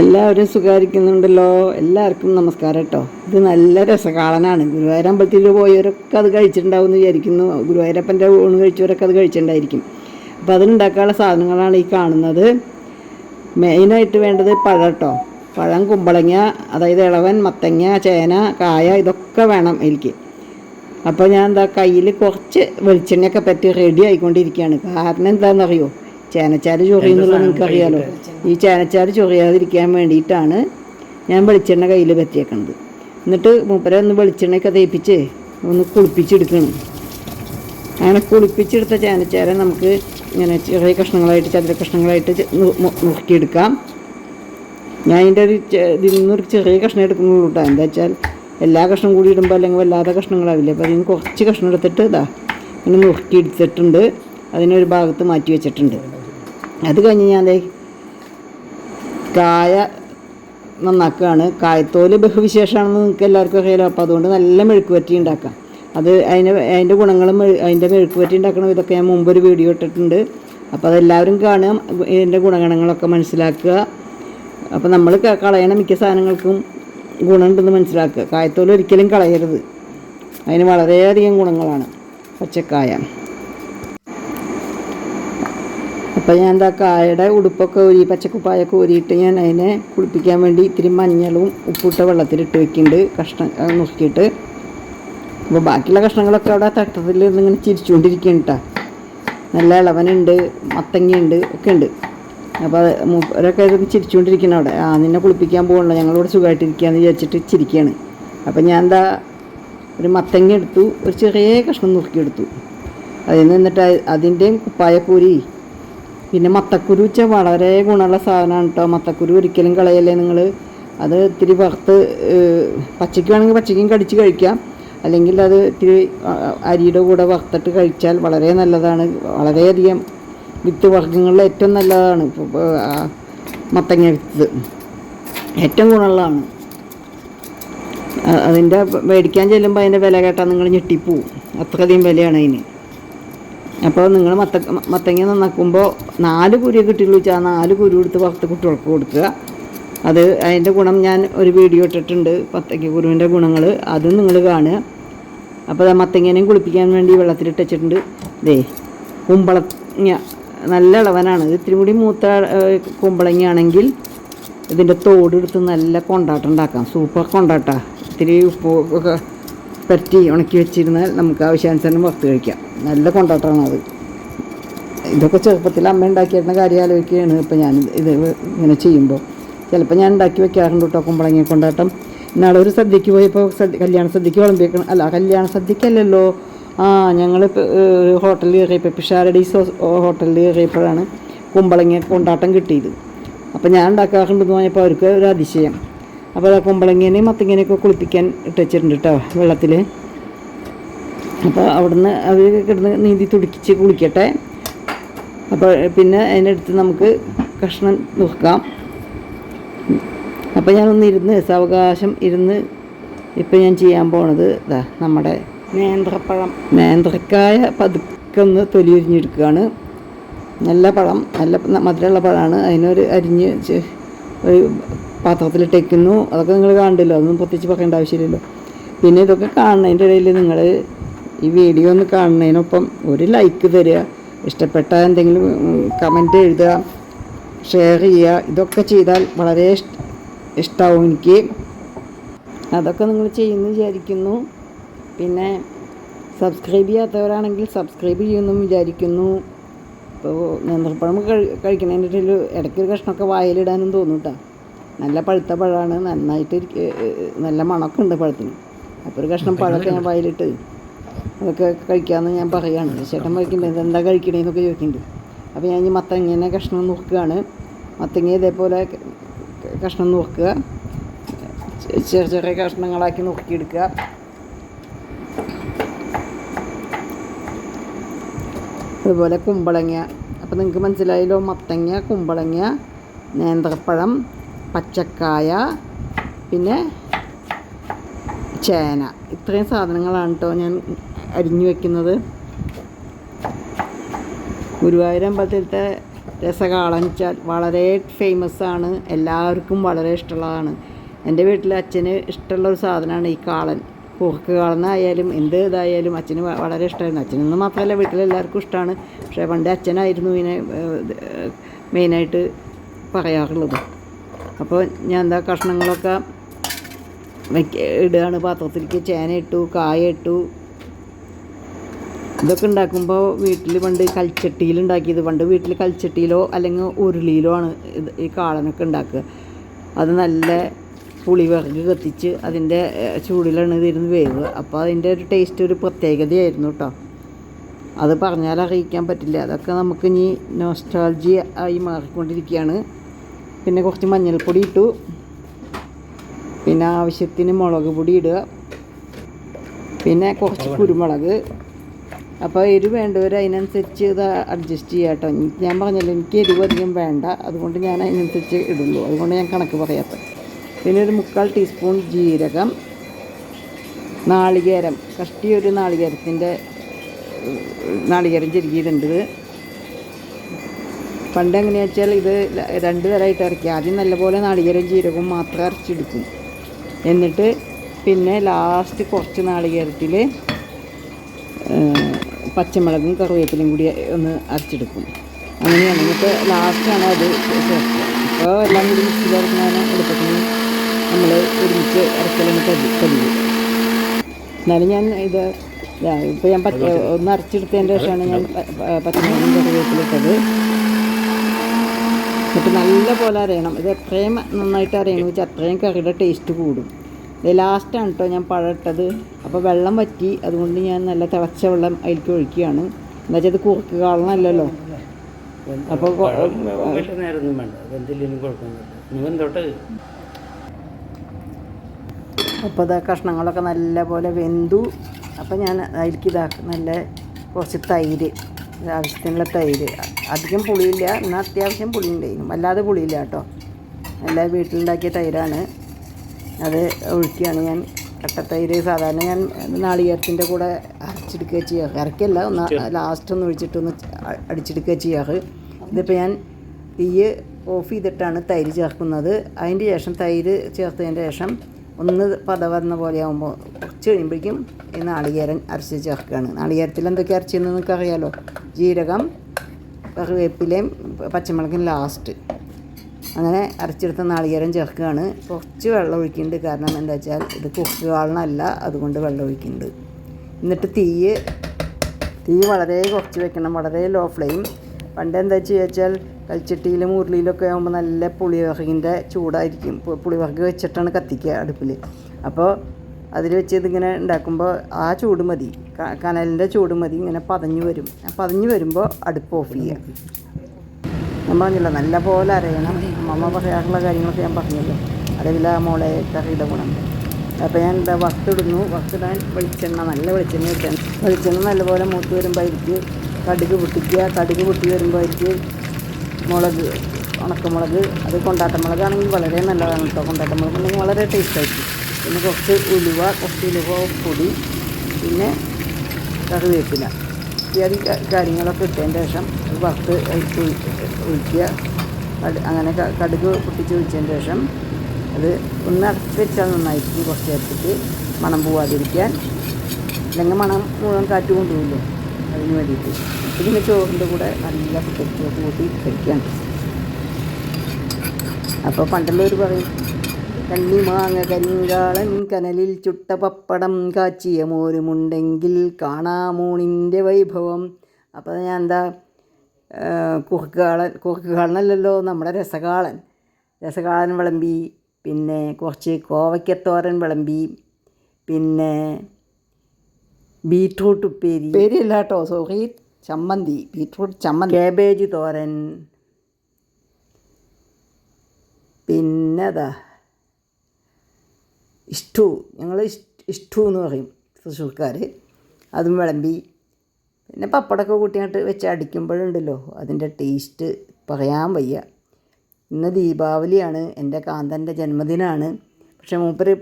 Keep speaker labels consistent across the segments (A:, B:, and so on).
A: എല്ലാവരും സുഖാരിക്കുന്നുണ്ടല്ലോ എല്ലാവർക്കും നമസ്കാരം കേട്ടോ ഇത് നല്ല രസകാളനാണ് ഗുരുവായൂർ അമ്പലത്തിൽ പോയവരൊക്കെ അത് കഴിച്ചിട്ടുണ്ടാവും എന്ന് വിചാരിക്കുന്നു. ഗുരുവായൂരപ്പന്റെ ഊണ് കഴിച്ചവരൊക്കെ അത് കഴിച്ചിട്ടുണ്ടായിരിക്കും. അപ്പോൾ അതിനുണ്ടാക്കാനുള്ള സാധനങ്ങളാണ് ഈ കാണുന്നത്. മെയിനായിട്ട് വേണ്ടത് പഴം കേട്ടോ പഴം കുമ്പളങ്ങ അതായത് ഇളവൻ മത്തങ്ങ ചേന കായ ഇതൊക്കെ വേണം എനിക്ക്. അപ്പോൾ ഞാൻ എന്താ കയ്യിൽ കുറച്ച് വെളിച്ചെണ്ണയൊക്കെ പറ്റി റെഡി ആയിക്കൊണ്ടിരിക്കുകയാണ്. കാരണം എന്താണെന്നറിയോ? ചേനച്ചാര് ചൊറിയുന്നുള്ളത് നിങ്ങൾക്കറിയാലോ ഈ ചേനച്ചാൽ ചൊറിയാതിരിക്കാൻ വേണ്ടിയിട്ടാണ് ഞാൻ വെളിച്ചെണ്ണ കയ്യിൽ പറ്റിയേക്കണത്. എന്നിട്ട് മൂപ്പരെ ഒന്ന് വെളിച്ചെണ്ണയൊക്കെ തേപ്പിച്ച് ഒന്ന് കുളിപ്പിച്ചെടുക്കണം. അങ്ങനെ കുളിപ്പിച്ചെടുത്ത ചേനച്ചാര നമുക്ക് ഇങ്ങനെ ചെറിയ കഷ്ണങ്ങളായിട്ട് ചതുര കഷ്ണങ്ങളായിട്ട് നുറുക്കിയെടുക്കാം. ഞാൻ അതിന്റെ ഒരു ഇതിൽ നിന്നൊരു ചെറിയ കഷ്ണം എടുക്കുന്നുള്ളൂ കേട്ടോ എന്താ വെച്ചാൽ എല്ലാ കഷ്ണം കൂടി ഇടുമ്പോൾ അല്ലെങ്കിൽ വല്ലാതെ കഷ്ണങ്ങളാവില്ലേ? അപ്പോൾ അതിന് കുറച്ച് കഷ്ണം എടുത്തിട്ട് ഇതാ ഇങ്ങനെ നുറുക്കി എടുത്തിട്ടുണ്ട് അതിനൊരു ഭാഗത്ത് മാറ്റി വെച്ചിട്ടുണ്ട്. അത് കഴിഞ്ഞ് ഞാൻ ദേ കായ നന്നാക്കുകയാണ്. കായത്തോൽ ബഹുവിശേഷമാണെന്ന് നിങ്ങൾക്ക് എല്ലാവർക്കും അറിയാലോ. അപ്പോൾ അതുകൊണ്ട് നല്ല മെഴുക്ക് പറ്റി ഉണ്ടാക്കാം. അത് അതിന്റെ അതിന്റെ ഗുണങ്ങളും അതിന്റെ മെഴുക്ക് പറ്റി ഉണ്ടാക്കണം ഇതൊക്കെ ഞാൻ മുമ്പ് ഒരു വീഡിയോ ഇട്ടിട്ടുണ്ട്. അപ്പോൾ അതെല്ലാവരും കാണുക ഇതിന്റെ ഗുണഗണങ്ങളൊക്കെ മനസ്സിലാക്കുക. അപ്പോൾ നമ്മൾ കളയണ മിക്ക സാധനങ്ങൾക്കും ഗുണമുണ്ടെന്ന് മനസ്സിലാക്കുക. കായത്തോൽ ഒരിക്കലും കളയരുത്. അതിന് വളരെയധികം ഗുണങ്ങളാണ് പച്ചക്കായ. അപ്പോൾ ഞാൻ എന്താ കായയുടെ ഉടുപ്പൊക്കെ ഊരി പച്ചക്കുപ്പായൊക്കെ ഊരിയിട്ട് ഞാൻ അതിനെ കുളിപ്പിക്കാൻ വേണ്ടി ഇത്തിരി മഞ്ഞളും ഉപ്പിട്ട വെള്ളത്തിലിട്ട് വെക്കുന്നുണ്ട് കഷ്ണം നോക്കിയിട്ട് അപ്പോൾ ബാക്കിയുള്ള കഷ്ണങ്ങളൊക്കെ അവിടെ തട്ടത്തിൽ ഇങ്ങനെ ചിരിച്ചുകൊണ്ടിരിക്കുകയാണ് കേട്ടോ നല്ല ഇളവനുണ്ട് മത്തങ്ങയുണ്ട് ഒക്കെ ഉണ്ട്. അപ്പോൾ മൂപ്പരൊക്കെ ഇത് ചിരിച്ചുകൊണ്ടിരിക്കണം അവിടെ. ആ നിന്നെ കുളിപ്പിക്കാൻ പോകണല്ലോ ഞങ്ങളിവിടെ സുഖമായിട്ടിരിക്കുകയെന്ന് വിചാരിച്ചിട്ട് ചിരിക്കുകയാണ് അപ്പം ഞാൻ എന്താ ഒരു മത്തങ്ങ എടുത്തു ഒരു ചെറിയ കഷ്ണം നുറുക്കിയെടുത്തു അതിൽ നിന്നിട്ട് അതിന്റെയും കുപ്പായക്കൂരി പിന്നെ മത്തക്കുരു വെച്ചാൽ വളരെ ഗുണമുള്ള സാധനമാണ് കേട്ടോ മത്തക്കുരു ഒരിക്കലും കളയല്ലേ നിങ്ങൾ അത് ഇത്തിരി വറുത്ത് പച്ചയ്ക്ക് വേണമെങ്കിൽ പച്ചയ്ക്കും കടിച്ച് കഴിക്കാം. അല്ലെങ്കിൽ അത് ഇത്തിരി അരിയുടെ കൂടെ വറുത്തിട്ട് കഴിച്ചാൽ വളരെ നല്ലതാണ്. വളരെയധികം വിത്ത് വർഗങ്ങളിൽ ഏറ്റവും നല്ലതാണ് മത്തങ്ങ വിത്ത്. ഏറ്റവും ഗുണമുള്ളതാണ്. അതിന്റെ മേടിക്കാൻ ചെല്ലുമ്പോൾ അതിന്റെ വില കേട്ടാൽ നിങ്ങൾ ഞെട്ടിപ്പോവും. അത്രയധികം വിലയാണ് അതിന്. അപ്പോൾ നിങ്ങൾ മത്ത മത്തങ്ങ നന്നാക്കുമ്പോൾ നാല് കുരു കിട്ടിയുള്ളൂ വെച്ചാൽ നാല് കുരു എടുത്ത് പത്ത് കുട്ടികൾക്ക് കൊടുക്കുക. അത് അതിന്റെ ഗുണം ഞാൻ ഒരു വീഡിയോ ഇട്ടിട്ടുണ്ട് മത്തങ്ങ കുരുവിന്റെ ഗുണങ്ങൾ അതും നിങ്ങൾ കാണുക. അപ്പോൾ മത്തങ്ങനെയും കുളിപ്പിക്കാൻ വേണ്ടി വെള്ളത്തിലിട്ട് വെച്ചിട്ടുണ്ട്. ദേ കുമ്പളങ്ങ നല്ല ഇളവനാണ്. ഇത് ഇത്തിരി കൂടി മൂത്ത കുമ്പളങ്ങയാണെങ്കിൽ ഇതിന്റെ തോടെടുത്ത് നല്ല കൊണ്ടാട്ടം ഉണ്ടാക്കാം. സൂപ്പർ കൊണ്ടാട്ടാ. ഇത്തിരി ഉപ്പ് പരറ്റി ഉണക്കി വെച്ചിരുന്നാൽ നമുക്ക് ആവശ്യാനുസരണം വറുത്ത് കഴിക്കാം. നല്ല കൊണ്ടാട്ടമാണ് അത്. ഇതൊക്കെ ചെറുപ്പത്തിൽ അമ്മ ഉണ്ടാക്കിയിരുന്ന കാര്യം ആലോചിക്കുകയാണ്. ഇപ്പം ഞാൻ ഇത് ഇങ്ങനെ ചെയ്യുമ്പോൾ. ചിലപ്പോൾ ഞാൻ ഉണ്ടാക്കി വെക്കാറുണ്ട് കേട്ടോ കുമ്പളങ്ങി കൊണ്ടാട്ടം. ഇന്നാളെ ഒരു സദ്യക്ക് പോയപ്പോൾ സദ്യ കല്യാണ സദ്യക്ക് വിളമ്പിയേക്കണം അല്ല കല്യാണ സദ്യക്കല്ലല്ലോ. ആ ഞങ്ങൾ ഹോട്ടലിൽ കയറിയപ്പോൾ പിഷാരഡീസ് ഹോട്ടലിൽ കയറിയപ്പോഴാണ് കുമ്പളങ്ങി കൊണ്ടാട്ടം കിട്ടിയത്. അപ്പോൾ ഞാൻ ഉണ്ടാക്കാറുണ്ടെന്ന് പറഞ്ഞപ്പോൾ അവർക്ക് ഒരു അതിശയം. അപ്പോൾ ആ കുമ്പളങ്ങേനെയും മത്തങ്ങനെയൊക്കെ കുളിപ്പിക്കാൻ ഇട്ട് വെച്ചിട്ടുണ്ട് കേട്ടോ വെള്ളത്തിൽ. അപ്പോൾ അവിടുന്ന് അവർ കിടന്ന് നീന്തി തുടിച്ച് കുളിക്കട്ടെ. അപ്പോൾ പിന്നെ അതിനടുത്ത് നമുക്ക് കഷ്ണം നോക്കാം അപ്പോൾ ഞാനൊന്ന് ഇരുന്ന് സാവകാശം ഇരുന്ന് ഇപ്പം ഞാൻ ചെയ്യാൻ പോണത് ഇതാ നമ്മുടെ നേന്ത്രപ്പഴം. നേന്ത്രക്കായ പതുക്കെ ഒന്ന് തൊലി ഉരിഞ്ഞെടുക്കുകയാണ്. നല്ല പഴം നല്ല മധുരമുള്ള പഴമാണ്. അതിനൊരു അരിഞ്ഞ് ഒരു പാത്രത്തിലിട്ടേക്കുന്നു. അതൊക്കെ നിങ്ങൾ കാണണ്ടല്ലോ അതൊന്നും പ്രത്യേകിച്ച് പറയേണ്ട ആവശ്യമില്ലല്ലോ. പിന്നെ ഇതൊക്കെ കാണുന്നതിന്റെ ഇടയിൽ നിങ്ങൾ ഈ വീഡിയോ ഒന്ന് കാണുന്നതിനൊപ്പം ഒരു ലൈക്ക് തരിക. ഇഷ്ടപ്പെട്ട എന്തെങ്കിലും കമന്റ് എഴുതുക ഷെയർ ചെയ്യുക. ഇതൊക്കെ ചെയ്താൽ വളരെ ഇഷ്ട ഇഷ്ടമാവും എനിക്ക്. അതൊക്കെ നിങ്ങൾ ചെയ്യുമെന്ന് വിചാരിക്കുന്നു. പിന്നെ സബ്സ്ക്രൈബ് ചെയ്യാത്തവരാണെങ്കിൽ സബ്സ്ക്രൈബ് ചെയ്യുമെന്നും വിചാരിക്കുന്നു. ഇപ്പോൾ നേന്ത്രപ്പഴം കഴി കഴിക്കുന്നതിന്റെ ഇടയിൽ ഇടയ്ക്കൊരു കഷ്ണമൊക്കെ വായിലിടാനും തോന്നും കേട്ടോ നല്ല പഴുത്ത പഴമാണ് നന്നായിട്ട് നല്ല മണമൊക്കെ ഉണ്ട് പഴത്തിന്. അപ്പോൾ ഒരു കഷ്ണം പഴമൊക്കെ ഞാൻ വായിലിട്ട് അതൊക്കെ കഴിക്കാമെന്ന് ഞാൻ പറയുകയാണ് ചേട്ടൻ കഴിക്കുന്നുണ്ട് എന്താ കഴിക്കണേന്നൊക്കെ ചോദിക്കുന്നുണ്ട് അപ്പോൾ ഞാൻ ഈ മത്തങ്ങേനെ കഷ്ണം നോക്കുകയാണ്. മത്തങ്ങ ഇതേപോലെ കഷ്ണം നോക്കുക. ചെറിയ ചെറിയ കഷ്ണങ്ങളാക്കി നോക്കിയെടുക്കുക അതുപോലെ കുമ്പളങ്ങ. അപ്പോൾ നിങ്ങൾക്ക് മനസ്സിലായല്ലോ മത്തങ്ങ കുമ്പളങ്ങ നേന്ത്രപ്പഴം പച്ചക്കായ പിന്നെ ചേന. ഇത്രയും സാധനങ്ങളാണ് കേട്ടോ ഞാൻ അരിഞ്ഞു വെക്കുന്നത്. ഗുരുവായൂർ അമ്പലത്തിലത്തെ രസകാളൻ വെച്ചാൽ വളരെ ഫേമസ് ആണ് എല്ലാവർക്കും വളരെ ഇഷ്ടമുള്ളതാണ്. എന്റെ വീട്ടിൽ അച്ഛന് ഇഷ്ടമുള്ള ഒരു സാധനമാണ് ഈ കാളൻ. കുറുക്ക് കാളനായാലും എന്ത് ഇതായാലും അച്ഛന് വളരെ ഇഷ്ടമായിരുന്നു. അച്ഛനെന്ന് മാത്രമല്ല വീട്ടിലെല്ലാവർക്കും ഇഷ്ടമാണ്. പക്ഷേ പണ്ട് അച്ഛനായിരുന്നു ഇതിനെ മെയിനായിട്ട് പറയാറുള്ളത്. അപ്പോൾ ഞാൻ എന്താ കഷ്ണങ്ങളൊക്കെ വെക്ക ഇടുകയാണ്. പാത്രത്തിലേക്ക് ചേന ഇട്ടു കായ ഇട്ടു. ഇതൊക്കെ ഉണ്ടാക്കുമ്പോൾ വീട്ടിൽ പണ്ട് കൽച്ചട്ടിയിൽ ഉണ്ടാക്കിയത്. പണ്ട് വീട്ടിൽ കൽച്ചട്ടിയിലോ അല്ലെങ്കിൽ ഉരുളിയിലോ ആണ് ഇത് ഈ കാളനൊക്കെ ഉണ്ടാക്കുക. അത് നല്ല പുളിവിറക് കത്തിച്ച് അതിന്റെ ചൂടിലാണ് ഇതിരുന്ന് വേവ് അപ്പോൾ അതിന്റെ ഒരു ടേസ്റ്റ് ഒരു പ്രത്യേകതയായിരുന്നു കേട്ടോ. അത് പറഞ്ഞാൽ അറിയിക്കാൻ പറ്റില്ല. അതൊക്കെ നമുക്ക് ഇനി നോസ്റ്റാൾജി ആയി മാറിക്കൊണ്ടിരിക്കുകയാണ്. പിന്നെ കുറച്ച് മഞ്ഞൾപ്പൊടി ഇട്ടു. പിന്നെ ആവശ്യത്തിന് മുളക് പൊടി ഇടുക. പിന്നെ കുറച്ച് കുരുമുളക്. അപ്പോൾ എരിവ് വേണ്ടവർ അതിനനുസരിച്ച് ഇത് അഡ്ജസ്റ്റ് ചെയ്യാം കേട്ടോ ഞാൻ പറഞ്ഞല്ലോ എനിക്ക് എരിവ് അധികം വേണ്ട. അതുകൊണ്ട് ഞാൻ അതിനനുസരിച്ച് ഇടുള്ളൂ. അതുകൊണ്ട് ഞാൻ കണക്ക് പറയാത്ത പിന്നെ ഒരു മുക്കാൽ ടീസ്പൂൺ ജീരകം. നാളികേരം. കഷ്ടിയൊരു നാളികേരത്തിന്റെ നാളികേരം ചെരുകിയിട്ടുണ്ട് പണ്ട് എങ്ങനെയാ വെച്ചാൽ ഇത് രണ്ട് തരമായിട്ട് ഇറക്കി. ആദ്യം നല്ലപോലെ നാളികേരം ജീരകവും മാത്രം അരച്ചെടുക്കും. എന്നിട്ട് പിന്നെ ലാസ്റ്റ് കുറച്ച് നാളികേരത്തിൽ പച്ചമുളകും കറിവേപ്പിലയും കൂടി ഒന്ന് അരച്ചെടുക്കും. അങ്ങനെയാണ്. എന്നിട്ട് ലാസ്റ്റാണ് അത് ചേർക്കുക. അപ്പോൾ എല്ലാം കൂടി മിക്സ് ചേർക്കുന്നതിന് എളുപ്പത്തിന് നമ്മൾ ഒരുമിച്ച് ഇറക്കലാണ് പതി പതിവ് എന്നാലും ഞാൻ ഇത് ഇപ്പോൾ ഞാൻ പച്ച ഒന്ന് അരച്ചെടുത്തതിന്റെ ശേഷമാണ് ഞാൻ പച്ചമുളകും കറിവേപ്പിലിട്ടത് എന്നിട്ട് നല്ല പോലെ അരയണം. ഇത് എത്രയും നന്നായിട്ട് അരയണം. വെച്ചാൽ അത്രയും കറിയുടെ ടേസ്റ്റ് കൂടും. ഇത് ലാസ്റ്റാണ് കേട്ടോ ഞാൻ പഴട്ടത് ഇട്ടത്. അപ്പോൾ വെള്ളം വറ്റി അതുകൊണ്ട് ഞാൻ നല്ല തിളച്ച വെള്ളം അതിലേക്ക് ഒഴിക്കുകയാണ്. എന്താ വെച്ചാൽ ഇത് കുറുക്ക് കാണണമല്ലോ അപ്പോൾ
B: നേരമൊന്നും വേണ്ട. കുഴപ്പമൊന്നുമില്ല.
A: അപ്പോൾ ഇതാ കഷ്ണങ്ങളൊക്കെ നല്ല പോലെ വെന്തു. അപ്പോൾ ഞാൻ അതിലേക്ക് ഇതാ നല്ല കുറച്ച് തൈര് ആവശ്യത്തിനുള്ള തൈര് അധികം പുളിയില്ല. എന്നാൽ അത്യാവശ്യം പുളി ഉണ്ടായിരുന്നു അല്ലാതെ പുളിയില്ല കേട്ടോ. നല്ല വീട്ടിലുണ്ടാക്കിയ തൈരാണ്. അത് ഒഴിക്കുകയാണ് ഞാൻ. കട്ടത്തൈര് സാധാരണ ഞാൻ നാളികേരത്തിന്റെ കൂടെ അരച്ചെടുക്കുക ചെയ്യാറ് ഇറക്കിയല്ല. ഒന്ന് ലാസ്റ്റ് ഒന്ന് ഒഴിച്ചിട്ടൊന്ന് അടിച്ചെടുക്കുക ചെയ്യാറ് ഇതിപ്പോൾ ഞാൻ തീയ് ഓഫ് ചെയ്തിട്ടാണ് തൈര് ചേർക്കുന്നത്. അതിന്റെ ശേഷം തൈര് ചേർത്തതിന്റെ ശേഷം ഒന്ന് പത വന്ന പോലെ ആകുമ്പോൾ കുറച്ച് കഴിയുമ്പോഴേക്കും ഈ നാളികേരം അരച്ച് ചേർക്കുകയാണ്. നാളികേരത്തിൽ എന്തൊക്കെ അരച്ചെന്ന് നിങ്ങൾക്ക് അറിയാലോ ജീരകം കറിവേപ്പിലയും പച്ചമുളകും ലാസ്റ്റ് അങ്ങനെ അരച്ചെടുത്ത നാളികേരം ചേർക്കുകയാണ്. കുറച്ച് വെള്ളം ഒഴിക്കുന്നുണ്ട്. കാരണം എന്താ വെച്ചാൽ ഇത് കുക്ക് കാളനല്ല അതുകൊണ്ട് വെള്ളം ഒഴിക്കുന്നുണ്ട്. എന്നിട്ട് തീ തീ വളരെ കുറച്ച് വെക്കണം. വളരെ ലോ ഫ്ലെയിം പണ്ട് എന്താ വെച്ചാൽ കൽച്ചട്ടിയിലും ഉരുളിയിലൊക്കെ ആകുമ്പോൾ നല്ല പുളിവിറകിന്റെ ചൂടായിരിക്കും. പു- വെച്ചിട്ടാണ് കത്തിക്കുക അടുപ്പിൽ അപ്പോൾ അതിൽ വെച്ച് ഇതിങ്ങനെ ഉണ്ടാക്കുമ്പോൾ ആ ചൂട് മതി. കനലിന്റെ ചൂട് മതി ഇങ്ങനെ പതഞ്ഞു വരും. പതഞ്ഞു വരുമ്പോൾ അടുപ്പ് ഓഫ് ചെയ്യുക ഞാൻ പറഞ്ഞില്ല നല്ല പോലെ അറിയണം അമ്മമ്മ പറയാറുള്ള കാര്യങ്ങളൊക്കെ ഞാൻ പറഞ്ഞല്ലോ. അറിയില്ല മോളെ കറിയുടെ ഗുണം. അപ്പോൾ ഞാൻ എന്താ വറുത്തിടുന്നു. വറുത്തിടാൻ വെളിച്ചെണ്ണ നല്ല വെളിച്ചെണ്ണ വെച്ചാൽ വെളിച്ചെണ്ണ നല്ലപോലെ മൂത്ത് വരുമ്പോൾ അതിലേക്ക് കടുക് പൊട്ടിക്കുക. കടുക് പൊട്ടി വരുമ്പോൾ അതിലേക്ക് മുളക് ഉണക്കമുളക്. അത് കൊണ്ടാട്ടമുളകാണെങ്കിൽ വളരെ നല്ലതാണ് കേട്ടോ. കൊണ്ടാട്ടമുളക് ഉണ്ടെങ്കിൽ വളരെ ടേസ്റ്റ് ആയിരിക്കും. പിന്നെ കുറച്ച് ഉലുവ കുറച്ച് ഉലുവ പൊടി പിന്നെ കറിവേപ്പില. ഇത്യാദി കാര്യങ്ങളൊക്കെ ഇട്ടതിന് ശേഷം വറുത്ത് ഒഴിക്കുക അങ്ങനെ കടുക് പൊട്ടിച്ച് ഒഴിച്ചതിന് ശേഷം അത് ഒന്ന് അടച്ച് വെച്ചാൽ നന്നായിരിക്കും കുറച്ച് നേരത്തേക്ക് മണം പോവാതിരിക്കാൻ. അല്ലെങ്കിൽ മണം മുഴുവൻ കാറ്റ് കൊണ്ടുപോകില്ലേ? അതിന് വേണ്ടിയിട്ട്. ഇതിന് ചോറിന്റെ കൂടെ നല്ല കുട്ടികൾക്ക് കൂട്ടി കഴിക്കാൻ അപ്പോൾ പണ്ടുള്ളവർ പറയും കണ്ണിമാങ്ങ കരിങ്കാളൻ കനലിൽ ചുട്ട പപ്പടം കാച്ചിയ മോരുമുണ്ടെങ്കിൽ കാണാമൂണിന്റെ വൈഭവം. അപ്പോൾ ഞാൻ എന്താ കുറുക്കുകാളൻ കുറുക്കുകാളനല്ലല്ലോ നമ്മുടെ രസകാളൻ. രസകാളൻ വിളമ്പി പിന്നെ കുറച്ച് കോവയ്ക്കത്തോരൻ വിളമ്പി പിന്നെ ബീട്രൂട്ട് ഉപ്പേരി. ഉപ്പേരിയല്ല കേട്ടോ സോറി. ചമ്മന്തി ബീട്രൂട്ട് ചമ്മന്തി. കാബേജ് തോരൻ. പിന്നെതാ ഇഷ്ടു ഞങ്ങൾ ഇഷ്ടു എന്ന് പറയും തൃശ്ശൂർക്കാർ അതും വിളമ്പി. പിന്നെ പപ്പടമൊക്കെ കൂട്ടിയിട്ട് വെച്ച് അടിക്കുമ്പോഴുണ്ടല്ലോ അതിന്റെ ടേസ്റ്റ് പറയാൻ വയ്യ. ഇന്ന് ദീപാവലിയാണ് എന്റെ കാന്തന്റെ ജന്മദിനമാണ് പക്ഷേ മൂപ്പര്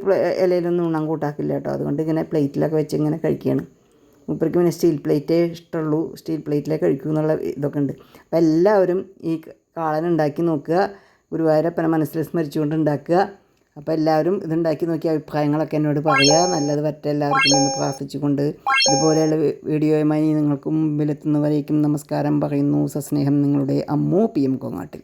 A: ഇലയിലൊന്നും ഉണ്ണാൻ കൂട്ടാക്കില്ല കേട്ടോ. അതുകൊണ്ട് ഇങ്ങനെ പ്ലേറ്റിലൊക്കെ വെച്ച് ഇങ്ങനെ കഴിക്കുകയാണ് മൂപ്പർക്ക് പിന്നെ സ്റ്റീൽ പ്ലേറ്റേ ഇഷ്ടമുള്ളൂ. സ്റ്റീൽ പ്ലേറ്റിലേ കഴിക്കൂ എന്നുള്ള ഇതൊക്കെ ഉണ്ട്. അപ്പോൾ എല്ലാവരും ഈ കാളൻ ഉണ്ടാക്കി നോക്കുക. ഗുരുവായൂരപ്പനെ മനസ്സിൽ സ്മരിച്ചുകൊണ്ട് ഉണ്ടാക്കുക. അപ്പോൾ എല്ലാവരും ഇതുണ്ടാക്കി നോക്കിയ അഭിപ്രായങ്ങളൊക്കെ എന്നോട് പറയുക നല്ലത് പറ്റ എല്ലാവർക്കും എന്ന് പ്രാർത്ഥിച്ചുകൊണ്ട് ഇതുപോലെയുള്ള വീഡിയോയുമായി നിങ്ങൾക്ക് മുമ്പിലെത്തുന്നവരേക്കും നമസ്കാരം പറയുന്നു. സസ്നേഹം നിങ്ങളുടെ അമ്മു പി എം കോങ്ങാട്ടിൽ.